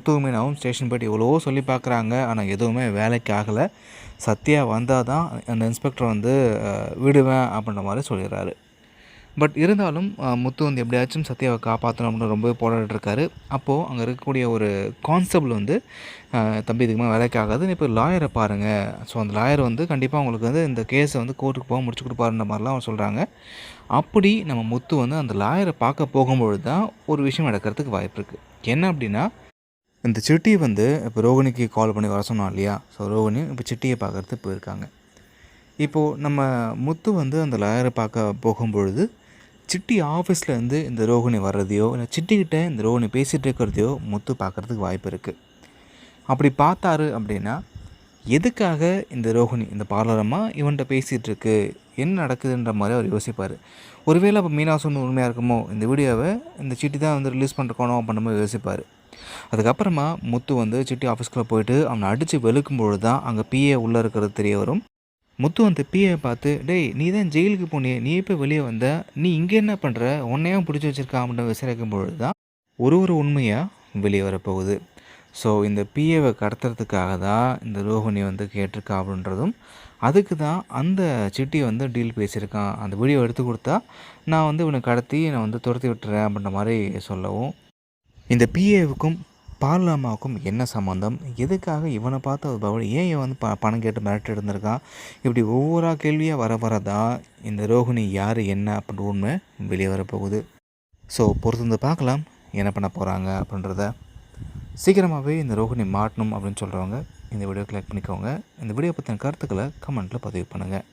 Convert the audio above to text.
முத்துமீனாவும் station போய்ட்டு இவ்வளோ சொல்லி பார்க்குறாங்க. ஆனால் எதுவுமே வேலைக்கு ஆகலை. சத்யா வந்தால் தான் அந்த இன்ஸ்பெக்டர் வந்து விடுவேன் அப்படின்ற மாதிரி சொல்லிடுறாரு பட் இருந்தாலும் முத்து வந்து எப்படியாச்சும் சத்யாவை காப்பாற்றணும் அப்படின்னு ரொம்ப போராடிட்டுருக்காரு அப்போது அங்கே இருக்கக்கூடிய ஒரு கான்ஸ்டபிள் வந்து தம்பி இதுக்கு மேலே வேலைக்கு ஆகாது. இப்போ லாயரை பாருங்கள் ஸோ அந்த லாயர் வந்து கண்டிப்பாக உங்களுக்கு வந்து இந்த கேஸை வந்து கோர்ட்டுக்கு போக முடிச்சு கொடுப்பாருன்ற மாதிரிலாம் அவர் சொல்கிறாங்க அப்படி நம்ம முத்து வந்து அந்த லாயரை பார்க்க போகும்பொழுது தான் ஒரு விஷயம் நடக்கிறதுக்கு வாய்ப்பு இருக்குது என்ன அப்படின்னா இந்த சிட்டி வந்து இப்போ ரோகிணிக்கு கால் பண்ணி வர சொன்னோம் இல்லையா? ஸோ ரோகிணி இப்போ சிட்டியை பார்க்கறதுக்கு போயிருக்காங்க. இப்போது நம்ம முத்து வந்து அந்த லாயரை பார்க்க போகும்பொழுது சிட்டி ஆஃபீஸ்லேருந்து இந்த ரோகிணி வர்றதையோ இல்லை சிட்டிக்கிட்ட இந்த ரோகிணி பேசிகிட்டு இருக்கிறதையோ முத்து பார்க்குறதுக்கு வாய்ப்பு இருக்குது அப்படி பார்த்தாரு அப்படின்னா எதுக்காக இந்த ரோகிணி இந்த பார்லரமாக இவன்கிட்ட பேசிகிட்டு இருக்கு? என்ன நடக்குதுன்ற மாதிரி அவர் யோசிப்பார். ஒருவேளை அப்போ மீனா சொன்ன உண்மையாக இருக்குமோ இந்த வீடியோவை இந்த சிட்டி தான் வந்து ரிலீஸ் பண்ணிருக்கணும் அப்படின்ற மாதிரி யோசிப்பார். அதுக்கப்புறமா முத்து வந்து சிட்டி ஆஃபீஸ்க்குள்ளே போயிட்டு அவனை அடித்து வெளுக்கும்பொழுது தான் அங்கே பிஏ உள்ளே இருக்கிறது தெரிய வரும். முத்து அந்த பிஏ பார்த்து டேய் நீ தான் ஜெயிலுக்கு போனியே நீ இப்போ வெளியே வந்த? நீ இங்கே என்ன பண்ணுற உன்னையும் பிடிச்சி வச்சிருக்கா அப்படின்னு விசாரிக்கும் பொழுது தான் ஒரு ஒரு உண்மையாக வெளியே வரப்போகுது. ஸோ இந்த பிஏவை கடத்துறதுக்காக தான் இந்த ரோஹிணி வந்து கேட்டிருக்கா அப்படின்றதும் அதுக்கு தான் அந்த சிட்டி வந்து டீல் பேசியிருக்கான். அந்த வீடியோ எடுத்து கொடுத்தா நான் வந்து இவனை கடத்தி நான் வந்து துரத்தி விட்டுறேன் அப்படின்ற மாதிரி சொல்லவும் இந்த பிஏவுக்கும் பார்லாமாவுக்கும் என்ன சம்மந்தம் எதுக்காக இவனை பார்த்து அவர் பவல் ஏன் இவன் வந்து ப பணம் கேட்டு மிரட்டு இருந்திருக்கான்? இப்படி ஒவ்வொரு கேள்வியாக வர வர தான் இந்த ரோஹிணி யார் என்ன அப்படின்ற உண்மை வெளியே வரப்போகுது ஸோ பொறுத்திருந்து பார்க்கலாம் என்ன பண்ண போகிறாங்க அப்படின்றத. சீக்கிரமாகவே இந்த ரோஹிணி மாட்டணும் அப்படின்னு சொல்கிறவங்க இந்த வீடியோ கிளிக் பண்ணிக்கோங்க. இந்த வீடியோ பற்றின கருத்துக்களை கமெண்ட்டில் பதிவு பண்ணுங்கள்